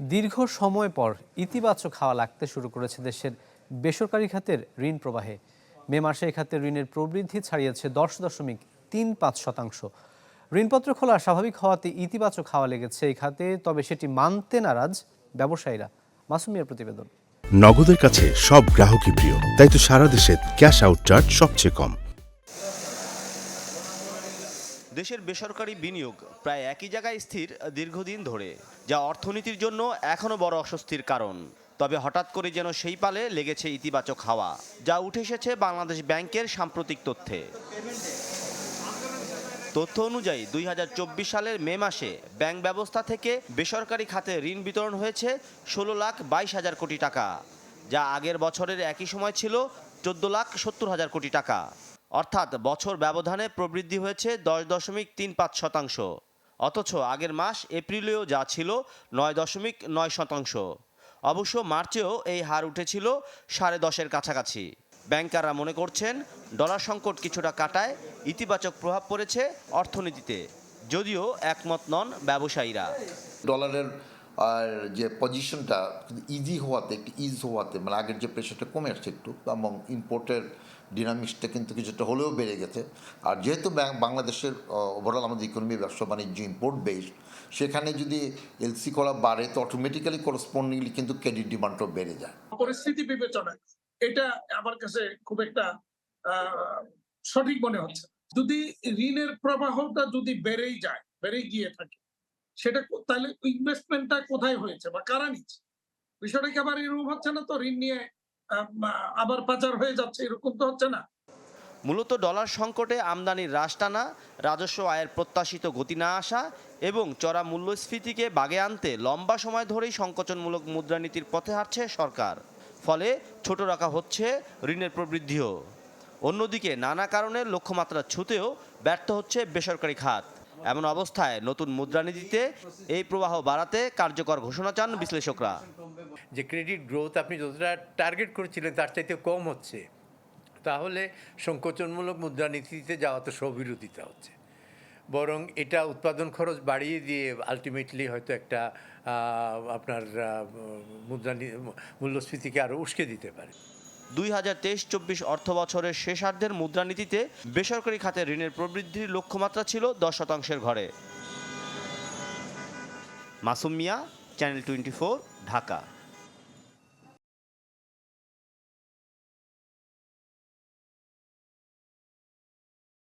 দীর্ঘ সময় পর ইতিবাচক হাওয়া লাগতে শুরু করেছে দেশের বেসরকারি খাতের ঋণ প্রবাহে। মে মাসে এই খাতের ঋণের প্রবৃদ্ধি ছাড়িয়েছে দশ দশমিক তিন পাঁচ শতাংশ। ঋণপত্র খোলা স্বাভাবিক হওয়াতে ইতিবাচক হাওয়া লেগেছে এই খাতে, তবে সেটি মানতে নারাজ ব্যবসায়ীরা। মাসুমিয়ার প্রতিবেদন। নগদের কাছে সব গ্রাহকই প্রিয়, তাই তো সারা দেশে ক্যাশ আউট চার্জ সবচেয়ে কম। দেশের বেসরকারি বিনিয়োগ প্রায় একই জায়গায় স্থির দীর্ঘদিন ধরে, যা অর্থনীতির জন্য এখনও বড় অস্বস্তির কারণ। তবে হঠাৎ করে যেন সেই পালে লেগেছে ইতিবাচক হাওয়া, যা উঠে এসেছে বাংলাদেশ ব্যাংকের সাম্প্রতিক তথ্যে। তথ্য অনুযায়ী, দুই হাজার চব্বিশ সালের মে মাসে ব্যাংক ব্যবস্থা থেকে বেসরকারি খাতে ঋণ বিতরণ হয়েছে ষোলো লাখ বাইশ হাজার কোটি টাকা, যা আগের বছরের একই সময় ছিল চোদ্দ লাখ সত্তর হাজার কোটি টাকা। অর্থাৎ বছর ব্যবধানে প্রবৃদ্ধি হয়েছে দশ দশমিক তিন পাঁচ শতাংশ। অথচ আগের মাস এপ্রিলেও যা ছিল নয় দশমিক নয় শতাংশ। অবশ্য মার্চেও এই হার উঠেছিল সাড়ে দশের কাছাকাছি। ব্যাংকাররা মনে করছেন ডলার সংকট কিছুটা কাটায় ইতিবাচক প্রভাব পড়েছে অর্থনীতিতে, যদিও একমত নন ব্যবসায়ীরা। ডলারের আর যে পজিশনটা ইজি হওয়াতে একটু ইজ হওয়াতে মানে আগের যে প্রেশারটা কমে আসছে একটু, এবং ইম্পোর্টের ডিনামিক্সটা কিন্তু কিছুটা হলেও বেড়ে গেছে। আর যেহেতু বাংলাদেশের ওভারঅল আমাদের ইকোনমি ব্যবসা বাণিজ্য ইম্পোর্ট বেসড সেখানে যদি এলসি করা বাড়ে, তো অটোমেটিক্যালি করসপন্ডিংলি কিন্তু ক্রেডিট ডিমান্ডটাও বেড়ে যায়। পরিস্থিতি বিবেচনায় এটা আমার কাছে খুব একটা সঠিক মনে হচ্ছে যদি ঋণের প্রবাহটা যদি বেড়েই যায়, বেড়ে গিয়ে থাকে সেটা তাহলে ইনভেস্টমেন্টটা কোথায় হয়েছে বা কারা নিচ্ছে? বিষয়টা কি আবার এরকম হচ্ছে না তো? ঋণ নিয়ে আবার পাচার হয়ে যাচ্ছে, এরকম তো হচ্ছে না? মূলত ডলার সংকটে আমদানির হ্রাস টানা, রাজস্ব আয়ের প্রত্যাশিত গতি না আসা এবং চড়া মূল্যস্ফীতিকে বাগে আনতে লম্বা সময় ধরেই সংকোচনমূলক মুদ্রানীতির পথে হাঁটছে সরকার। ফলে ছোট রাখা হচ্ছে ঋণের প্রবৃদ্ধিও। অন্যদিকে নানা কারণে লক্ষ্যমাত্রা ছুতেও ব্যর্থ হচ্ছে বেসরকারি খাত। এমন অবস্থায় নতুন মুদ্রানীতিতে এই প্রবাহ বাড়াতে কার্যকর ঘোষণা চান বিশ্লেষকরা। যে ক্রেডিট গ্রোথ আপনি যতটা টার্গেট করেছিলেন তার চাইতে কম হচ্ছে। তাহলে সংকোচনমূলক মুদ্রানীতিতে যাওয়া তো স্ববিরোধিতা হচ্ছে। বরং এটা উৎপাদন খরচ বাড়িয়ে দিয়ে আলটিমেটলি হয়তো একটা আপনার আহ, মুদ্রানী মূল্যস্ফীতিকে আরও উস্কে দিতে পারে। দুই হাজার তেইশ চব্বিশ অর্থ বছরের শেষার্ধের মুদ্রানীতিতে বেসরকারি খাতে ঋণের প্রবৃদ্ধির লক্ষ্যমাত্রা ছিল দশ শতাংশের ঘরে। Masum Mia channel twenty Dhaka.